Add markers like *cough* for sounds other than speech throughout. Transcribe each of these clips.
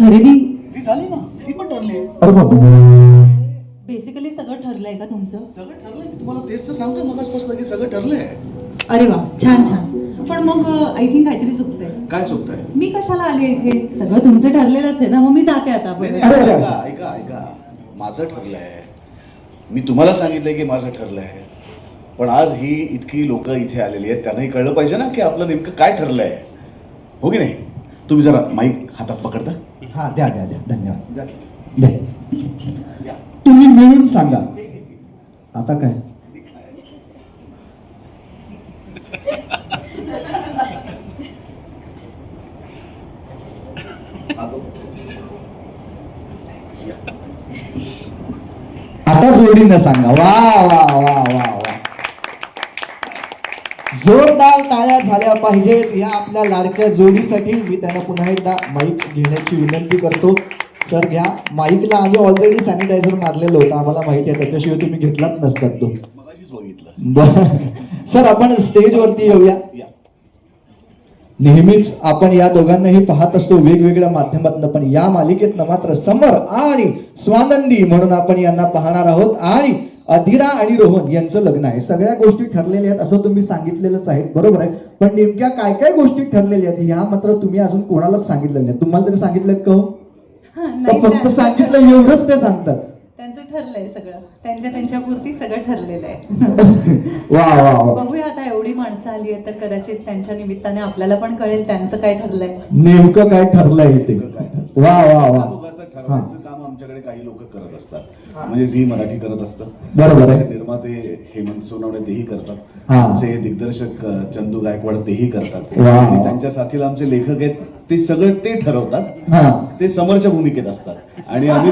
खरेदी? ती झाली ना. ती पण ठरली आहे. अरे बाप बेसिकली सगळं ठरलंय का तुमचं? सगळं ठरलंय. मी तुम्हाला तेच तर सांगतोय की सगळं ठरलंय. अरे वा छान छान. पण मग आय थिंक काहीतरी चुकतंय. काय चुकतंय? मी कशाला आले इथे? सगळं तुमचं ठरलेलंच आहे ना मग मी जाते आता नाही, परत. नाही, अरे, अरे. ऐका ऐका ऐका. माझं ठरलंय. मी तुम्हाला सांगितलंय की माझं ठरलंय. पण आज ही इतकी लोक इथे आलेली आहेत त्यांनाही कळलं पाहिजे ना की आपलं नेमकं काय ठरलंय. हो की नाही? तुम्ही जरा माईक हातात पकडता? हा द्या द्या द्या. धन्यवाद. द्या. तुम्ही मिळून सांगा. आता काय? *laughs* आता जोडीनं सांगा. वा वा वा. जोरदार टाळ्या झाल्या पाहिजेत. या आपल्या लाडक्या जोडीसाठी मी त्यांना पुन्हा एकदा माईक घेण्याची विनंती करतो. सर घ्या. माईकला आम्ही ऑलरेडी सॅनिटायझर मारलेलं होतं. आम्हाला माहिती आहे त्याच्याशिवाय तुम्ही घेतलाच नसतात तो. बघितलं. सर आपण स्टेजवरती येऊया. नेहमीच आपण या दोघांनाही पाहत असतो वेगवेगळ्या माध्यमातून पण या मालिकेतनं मात्र समर आणि स्वानंदी म्हणून आपण यांना पाहणार आहोत. आणि अधिरा आणि रोहन यांचं लग्न आहे. सगळ्या गोष्टी ठरलेल्या आहेत असं तुम्ही सांगितलेलंच आहे. बरोबर आहे. पण नेमक्या काय काय गोष्टी ठरलेल्या आहेत ह्या मात्र तुम्ही अजून कोणालाच सांगितलं नाही. तुम्हाला तरी सांगितलं का हो? फक्त सांगितलं एवढंच ते सांगतात? त्यांचं ठरलंय सगळं. त्यांच्या त्यांच्या पुरती सगळं ठरलेलं आहे. *laughs* वा वा वा. बघूया आता एवढी माणसं आली आहेत तर कदाचित त्यांच्या निमित्ताने आपल्याला पण कळेल त्यांचं काय ठरलंय. नेमकं काय ठरलंय ते. काय? वा वा वा. दोघांचं ठरवायचं काम आमच्याकडे काही लोक करत असतात. म्हणजे झी मराठी करत असतं. बरोबर निर्माते हेमंत सोनवणे तेही करतात. आमचे दिग्दर्शक चंदू गायकवाड तेही करतात. आणि त्यांच्या साथीला आमचे लेखक आहेत ते सगळं ते ठरवतात. ते समरच्या भूमिकेत असतात. आणि आम्ही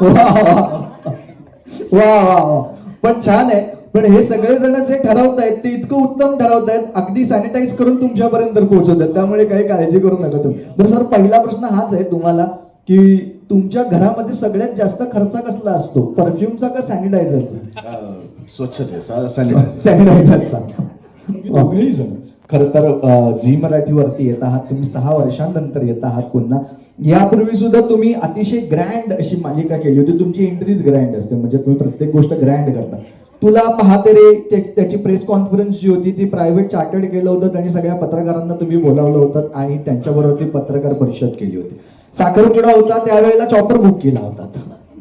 वा वा वा वा पण छान आहे. पण हे सगळे जण जे ठरवतायत ते इतकं उत्तम ठरवतायत अगदी सॅनिटाईज करून तुमच्यापर्यंत पोहोचवतात. त्यामुळे काही काळजी करू नका तुम्ही. बरं सर पहिला प्रश्न हाच आहे तुम्हाला की तुमच्या घरामध्ये सगळ्यात जास्त खर्च कसला असतो? परफ्यूमचा का सॅनिटायझरचा स्वच्छतेचा सॅनिटायझर सॅनिटायझरचा दोघेही जण. खर तर झी मराठीवरती येत आहात तुम्ही सहा वर्षांनंतर येत आहात पुन्हा. यापूर्वी सुद्धा तुम्ही अतिशय ग्रँड अशी मालिका केली होती. तुमची एंट्रीज ग्रँड असते म्हणजे तुम्ही प्रत्येक गोष्ट ग्रँड करता. तुला पाहते रे त्याची प्रेस कॉन्फरन्स जी होती ती प्रायव्हेट चार्टर्ड केलं होतं आणि सगळ्या पत्रकारांना तुम्ही बोलावलं होतं आणि त्यांच्याबरोबर ती पत्रकार परिषद केली होती. साखरपुडा होता त्यावेळेला चॉपर बुक केला होता.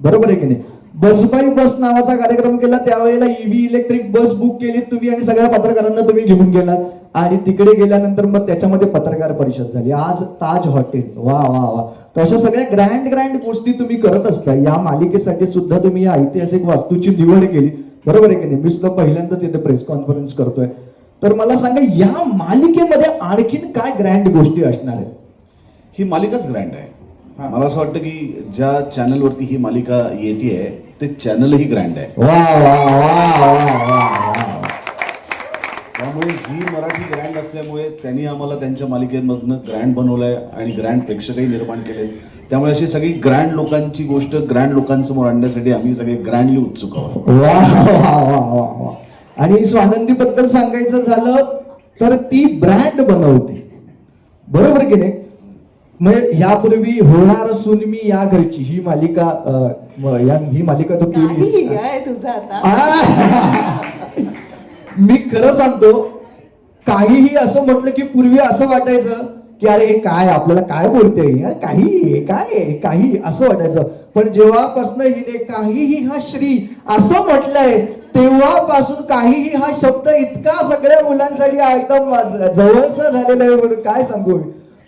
बरोबर आहे की नाही? बसबाई बस नावाचा कार्यक्रम केला त्यावेळेला ईव्ही इलेक्ट्रिक बस बुक केली तुम्ही आणि सगळ्या पत्रकारांना तुम्ही घेऊन गेलात. आणि तिकडे गेल्यानंतर मग त्याच्यामध्ये पत्रकार परिषद झाली. आज ताज हॉटेल वा वा वा. तर अशा सगळ्या ग्रँड ग्रँड गोष्टी तुम्ही करत असता. या मालिकेसाठी सुद्धा तुम्ही या ऐतिहासिक वास्तूची निवड केली. बरोबर आहे की नाही? मी सुद्धा पहिल्यांदाच इथे प्रेस कॉन्फरन्स करतोय. तर मला सांगा या मालिकेमध्ये आणखीन काय ग्रँड गोष्टी असणार आहेत? ही मालिकाच ग्रँड आहे. मला असं वाटतं की ज्या चॅनलवरती ही मालिका येते ते चॅनलही ग्रँड आहे. वा वा वा वा वा वा. त्यामुळे झी मराठी ग्रँड असल्यामुळे त्यांनी आम्हाला त्यांच्या मालिकेमधनं ग्रँड बनवलंय आणि ग्रँड प्रेक्षकही निर्माण केलेत. त्यामुळे अशी सगळी ग्रँड लोकांची गोष्ट ग्रँड लोकांसमोर आणण्यासाठी आम्ही सगळे ग्रँडली उत्सुक आहोत. वा वा वा वा वा आणि स्वानंदी बद्दल सांगायचं झालं तर ती ब्रँड बनवते. बरोबर की नाही? म्हणजे यापूर्वी होणार सून मी या घरची ही मालिका अं, म- या ही मालिका तो केलीस आहे तुझं आता. आ! मी खरं सांगतो काहीही असं म्हटलं की पूर्वी असं वाटायचं की अरे हे काय आपल्याला काय बोलते? अरे काही काय काही असं वाटायचं. पण जेव्हापासून हिने काहीही हा श्री असं म्हटलंय तेव्हापासून काहीही हा शब्द इतका सगळ्या मुलांसाठी एकदम जवळचा झालेला आहे म्हणून काय सांगू?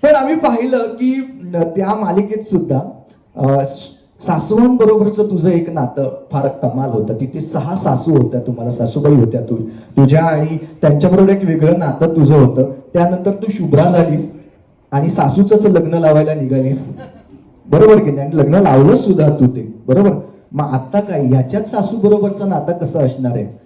पण आम्ही पाहिलं की त्या मालिकेत सुद्धा अं, तुझं एक नातं फार कमाल होतं. तिथे सहा सासू होत्या तुम्हाला सासूबाई होत्या तू. तुझ्या आणि त्यांच्याबरोबर एक वेगळं नातं तुझं होतं. त्यानंतर तू शुभ्रा झालीस आणि सासूचंच लग्न लावायला निघालीस. बरोबर की नाही? आणि लग्न लावलं सुद्धा तू ते. बरोबर? मग आता काय? ह्याच्यात सासू बरोबरचं नातं कसं असणार आहे?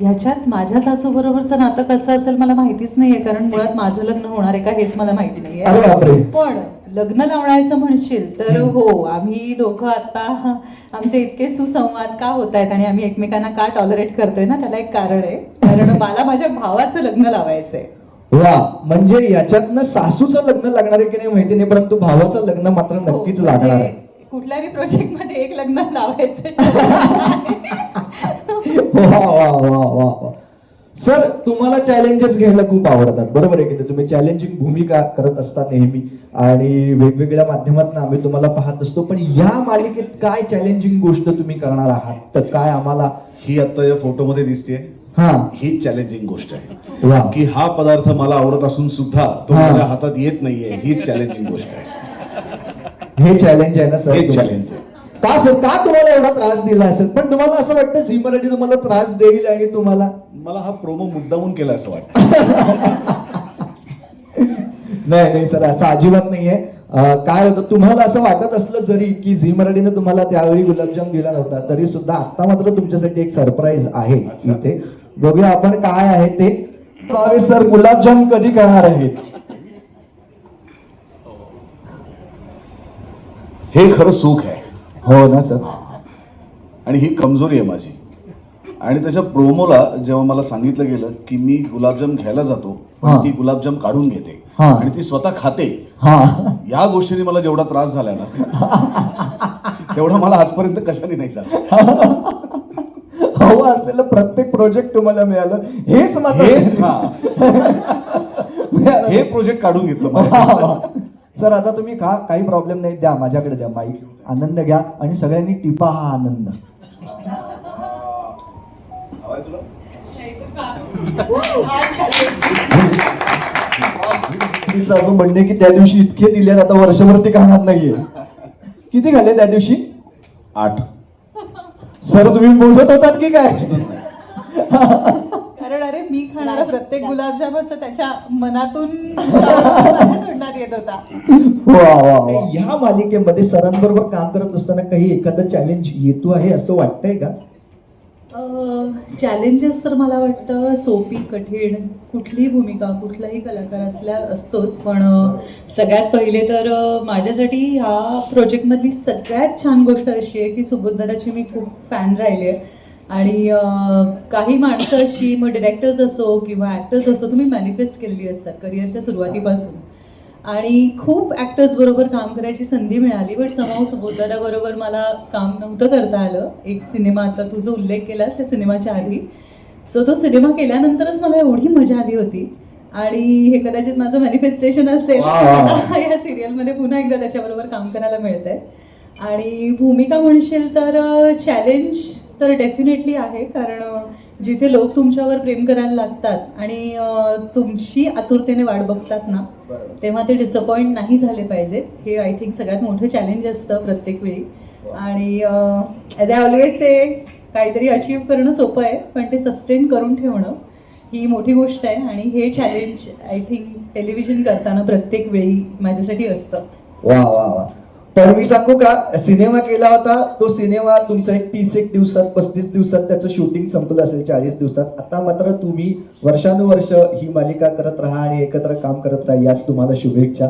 ह्याच्यात माझ्या सासू बरोबरचं नातं कसं असेल मला माहितीच नाहीये कारण मुळात माझं लग्न होणार आहे का हेच मला माहिती. नाहीये. पण लग्न लावण्याचं म्हणशील तर हो आम्ही दोघं आता आमचे इतके सुसंवाद का होत आहेत आणि आम्ही एकमेकांना का टॉलरेट करतोय ना त्याला एक कारण आहे. कारण मला माझ्या भावाचं लग्न लावायचंय. वा म्हणजे याच्यातनं सासूचं लग्न लागणार आहे की नाही माहिती नाही परंतु भावाचं लग्न मात्र हो, नक्कीच म्हणजे लागणार आहे. कुठल्याही प्रोजेक्टमध्ये एक लग्न लावायचं. *laughs* वा वा वा वा वा. सर तुम्हाला चॅलेंजेस घ्यायला खूप आवडतात. बरोबर आहे की? तुम्ही चॅलेंजिंग भूमिका करत असता नेहमी आणि वेगवेगळ्या माध्यमातून आम्ही तुम्हाला पाहत असतो. पण या मालिकेत काय चॅलेंजिंग गोष्ट तुम्ही करणार आहात? तर काय आम्हाला ही आता या फोटोमध्ये दिसते हा. ही चॅलेंजिंग गोष्ट आहे. की हा पदार्थ मला आवडत असून सुद्धा तो. माझ्या हातात येत नाहीये. ही चॅलेंजिंग गोष्ट आहे. हे चॅलेंज आहे ना सर हे चॅलेंज आहे. का सर? का तुम्हाला एवढा त्रास दिला असेल? पण तुम्हाला असं वाटतं झी मराठी तुम्हाला त्रास देईल आणि तुम्हाला? मला हा प्रोमो मुद्दामून केला असं वाटतं. *laughs* नाही नाही सर असं अजिबात नाहीये. काय होतं तुम्हाला असं वाटत असलं जरी की झी मराठीने तुम्हाला त्यावेळी गुलाबजाम दिला नव्हता तरी सुद्धा आता मात्र तुमच्यासाठी एक सरप्राईज आहे. इथे. बघूया आपण काय आहे ते. सर गुलाबजाम कधी करणार आहेत हे खरं सुख आहे. हो ना सर आणि ही कमजोरी आहे माझी. आणि त्याच्या प्रोमोला जेव्हा मला सांगितलं गेलं की मी गुलाबजाम घ्यायला जातो पण हा. ती गुलाबजाम काढून घेते. हा. आणि ती स्वतः खाते. हा. या गोष्टीने मला जेवढा त्रास झालाय ना तेवढा मला आजपर्यंत कशाने नाही झाला. हवं असलेलं प्रत्येक प्रोजेक्ट तुम्हाला मिळालं. हेच मात्र हेच हा. हे प्रोजेक्ट काढून घेतलं मला. सर आता तुम्ही खा काही प्रॉब्लेम नाही द्या माझ्याकडे द्या माईक आनंद घ्या आणि सगळ्यांनी टिपा हा आनंद? तिचं असं म्हणणे की त्या दिवशी इतके दिले आता वर्षभर खाणार नाहीये. किती खाल्ले त्या दिवशी? आठ. सर तुम्ही मोजत होतात की काय? कारण अरे मी खाणारा प्रत्येक गुलाबजाम असं त्याच्या मनातून *laughs* ह्या मालिकेमध्ये सरांबरोबर काम करत असताना काही एखादं चॅलेंज येतो आहे असं वाटतंय का? चॅलेंजेस तर मला वाटतं सोपी कठीण कुठलीही भूमिका कुठलाही कलाकार असल्या असतोच. पण सगळ्यात पहिले तर माझ्यासाठी ह्या प्रोजेक्टमधली सगळ्यात छान गोष्ट अशी आहे की सुबोधदाराची मी खूप फॅन राहिले आणि काही माणसं अशी मग डिरेक्टर्स असो किंवा ॲक्टर्स असो तुम्ही मॅनिफेस्ट केलेली असतात करिअरच्या सुरुवातीपासून. आणि खूप ॲक्टर्स बरोबर काम करायची संधी मिळाली बट समाव सुबोधदाराबरोबर मला काम नव्हतं करता आलं. एक सिनेमा आता तुझा उल्लेख केलास त्या सिनेमाच्या आधी. सो तो सिनेमा केल्यानंतरच मला एवढी मजा आली होती. आणि हे कदाचित माझं मॅनिफेस्टेशन असेल. मला *laughs* या सिरियलमध्ये पुन्हा एकदा त्याच्याबरोबर काम करायला मिळतंय. आणि भूमिका म्हणशील तर चॅलेंज तर डेफिनेटली आहे. कारण जिथे लोक तुमच्यावर प्रेम करायला लागतात आणि तुमची आतुरतेने वाट बघतात ना तेव्हा ते डिसअपॉइंट नाही झाले पाहिजे हे आय थिंक सगळ्यात मोठं चॅलेंज असतं प्रत्येक वेळी. आणि ॲज आय ऑलवेज से काहीतरी अचीव करणं सोपं आहे पण ते सस्टेन करून ठेवणं ही मोठी गोष्ट आहे आणि हे चॅलेंज आय थिंक टेलिव्हिजन करताना प्रत्येक वेळी माझ्यासाठी असतं. वा वा वा. पण मी सांगू का सिनेमा केला होता तो सिनेमा तुमचा एक तीस एक दिवसात पस्तीस दिवसात त्याचं शूटिंग संपलं असेल चाळीस दिवसात. आता मात्र तुम्ही वर्षानुवर्ष ही मालिका करत राहा आणि एकत्र काम करत राहा याच तुम्हाला शुभेच्छा.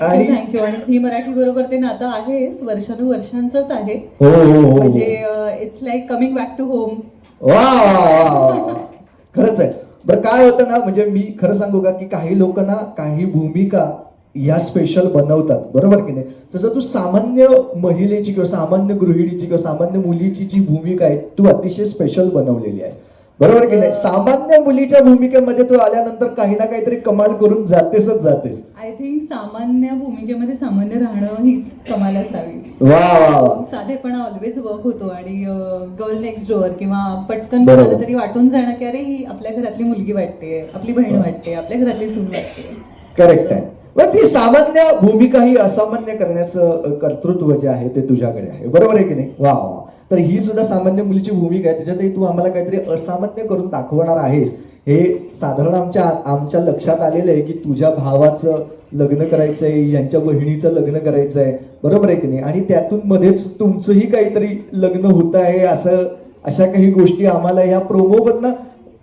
आणि थँक्यू आणि झी मराठी बरोबर ते नातं आहेच वर्षानुवर्षांचंच आहे. हो हो हो. म्हणजे it's like coming back to home वा. खरंच आहे. बरं काय होतं ना म्हणजे मी खरं सांगू का की काही लोक ना काही भूमिका या स्पेशल बनवतात. बरोबर की नाही? तसं तू सामान्य महिलेची किंवा सामान्य गृहिणीची किंवा सामान्य मुलीची जी भूमिका आहे तू अतिशय स्पेशल बनवलेली आहे बरोबर की नाही? सामान्य मुलीच्या भूमिकेमध्ये तू आल्यानंतर काही ना काहीतरी कमाल करून जातेसच जातेस. आय थिंक सामान्य भूमिकेमध्ये सामान्य राहणं हीच कमाल असावी. वा वा वा. साधेपणा ऑलवेज वर्क होतो आणि गर्ल नेक्स्ट डोअर किंवा पटकन बरोबर. कोणाला तरी वाटून जाणं की अरे ही आपल्या घरातली मुलगी वाटते आपली बहीण वाटते आपल्या घरातली सून वाटते. करेक्ट आहे. पण ती सामान्य भूमिका ही असामान्य करण्याचं कर्तृत्व जे आहे ते तुझ्याकडे आहे. बरोबर आहे की नाही? वा वा तर ही सुद्धा सामान्य मुलीची भूमिका आहे. त्याच्यातही तू आम्हाला काहीतरी असामान्य करून दाखवणार आहेस. हे साधारण आमच्या आमच्या लक्षात आलेलं आहे की तुझ्या भावाचं लग्न करायचंय यांच्या बहिणीचं लग्न करायचं आहे. बरोबर आहे की नाही? आणि त्यातून मध्येच तुमचंही काहीतरी लग्न होत आहे असं अशा काही गोष्टी आम्हाला या प्रोमोमधनं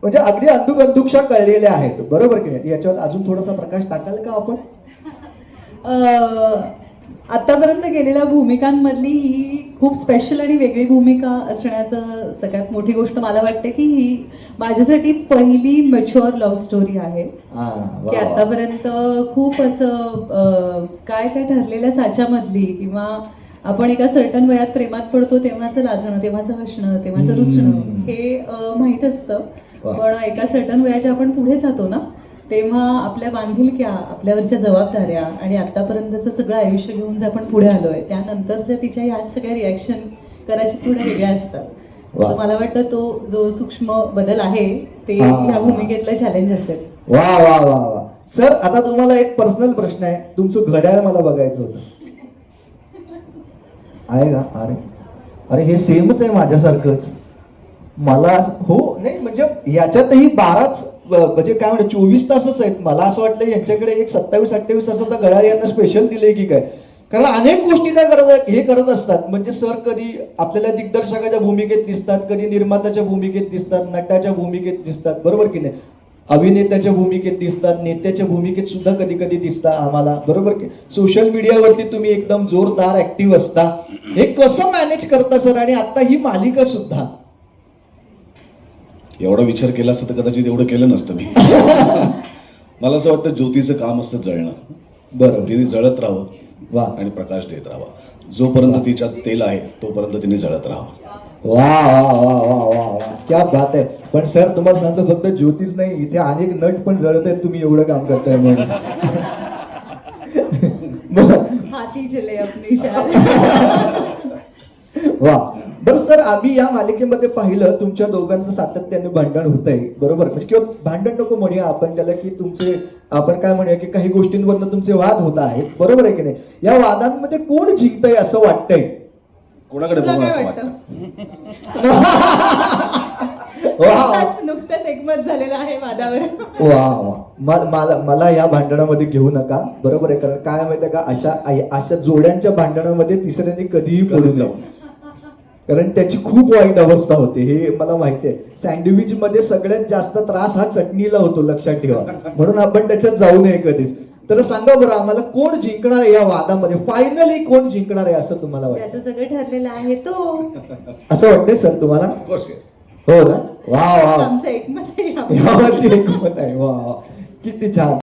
म्हणजे अगदी अंधुक अंधुकशा कळलेल्या आहेत बरोबर की नाही याच्यावर अजून थोडासा प्रकाश टाकाल का आपण *laughs* आतापर्यंत गेलेल्या भूमिकांमधली ही खूप स्पेशल आणि वेगळी भूमिका असण्याचं सगळ्यात मोठी गोष्ट मला वाटते की ही माझ्यासाठी पहिली मॅच्युअर लव्ह स्टोरी आहे की. आतापर्यंत खूप असं काय त्या ठरलेल्या साच्यामधली किंवा आपण एका सर्टन वयात प्रेमात पडतो तेव्हाचं लाजणं तेव्हाचं हसणं तेव्हाचं रुसणं. हे माहीत असतं. पण एका सर्टन वयाच्या आपण पुढे जातो ना तेव्हा आपल्या बांधिलक्या आपल्यावरच्या जबाबदाऱ्या आणि आतापर्यंतचं सगळं आयुष्य घेऊन जे आपण पुढे आलोय त्यानंतरच्या तिच्या ह्या सगळ्या रिॲक्शन करायची थोड्या वेगळ्या असतात. मला वाटतं तो जो सूक्ष्म बदल आहे ते. ह्या भूमिकेतलं चॅलेंज असेल. वा वा वा वा. सर आता तुम्हाला एक पर्सनल प्रश्न आहे. तुमचं घड्याळ मला बघायचं होतं. आहे का? अरे. अरे हे सेमच आहे माझ्यासारखंच. मला हो नाही म्हणजे याच्यातही बाराच म्हणजे काय म्हणतात चोवीस तासच आहेत. मला असं वाटलं यांच्याकडे एक सत्तावीस अठ्ठावीस तासाचा घडा यांना स्पेशल दिले की काय? कारण अनेक गोष्टी काय करत हे करत असतात. म्हणजे सर कधी आपल्याला दिग्दर्शकाच्या भूमिकेत दिसतात कधी निर्मात्याच्या भूमिकेत दिसतात नटाच्या भूमिकेत दिसतात. बरोबर की नाही? अभिनेत्याच्या भूमिकेत दिसतात नेत्याच्या भूमिकेत सुद्धा कधी कधी दिसतात आम्हाला. बरोबर की? सोशल मीडियावरती तुम्ही एकदम जोरदार ऍक्टिव्ह असता. हे कसं मॅनेज करता सर? आणि आता ही मालिका सुद्धा. एवढा विचार केला असतं तर कदाचित एवढं केलं नसतं मी. मला असं वाटतं ज्योतीचं काम असतं जळणं. बरोबर. तिने जळत राहावं वा. आणि प्रकाश देत राहावा. जोपर्यंत तिच्यात तेल आहे तोपर्यंत तिने जळत राहावं. वा वा वा वा वा वा क्या बात आहे. पण सर तुम्हाला सांगतो फक्त ज्योतिष नाही इथे अनेक नट पण जळत आहेत तुम्ही एवढं काम करताय म्हणून. हाती अपनी वा. बरं सर आम्ही या मालिकेमध्ये पाहिलं तुमच्या दोघांचं सातत्याने भांडण होत आहे बरोबर? म्हणजे किंवा भांडण नको म्हणूया आपण त्याला की तुमचे आपण काय म्हणूया की काही गोष्टींवरनं तुमचे वाद होत आहेत. बरोबर आहे की नाही? या वादांमध्ये कोण जिंकतंय असं वाटतंय? कोणाकडे बघून असं वाटतं? *laughs* नुकताच एकमत झालेलं आहे वादावर. वा वा म- मला मला या भांडणामध्ये घेऊ नका. बरोबर आहे? कारण काय माहितीये का? अशा अशा जोड्यांच्या भांडणामध्ये तिसऱ्याने कधीही पडू कधीच नये जाऊ. कारण त्याची खूप वाईट अवस्था होते. हे मला माहिती आहे. सँडविच मध्ये सगळ्यात जास्त त्रास हा चटणीला होतो लक्षात ठेवा. म्हणून आपण त्याच्यात जाऊ नये कधीच. तर सांगा बरं आम्हाला कोण जिंकणार आहे या वादामध्ये? फायनली कोण जिंकणार आहे असं तुम्हाला वाटतं? त्याचं सगळं ठरलेलं आहे तो. *laughs* असं वाटतंय सर तुम्हाला? ऑफकोर्स येस हो ना? वा वा. आमचं एकमत आहे. यावर. यावरती एकमत आहे. वा वा. किती छान.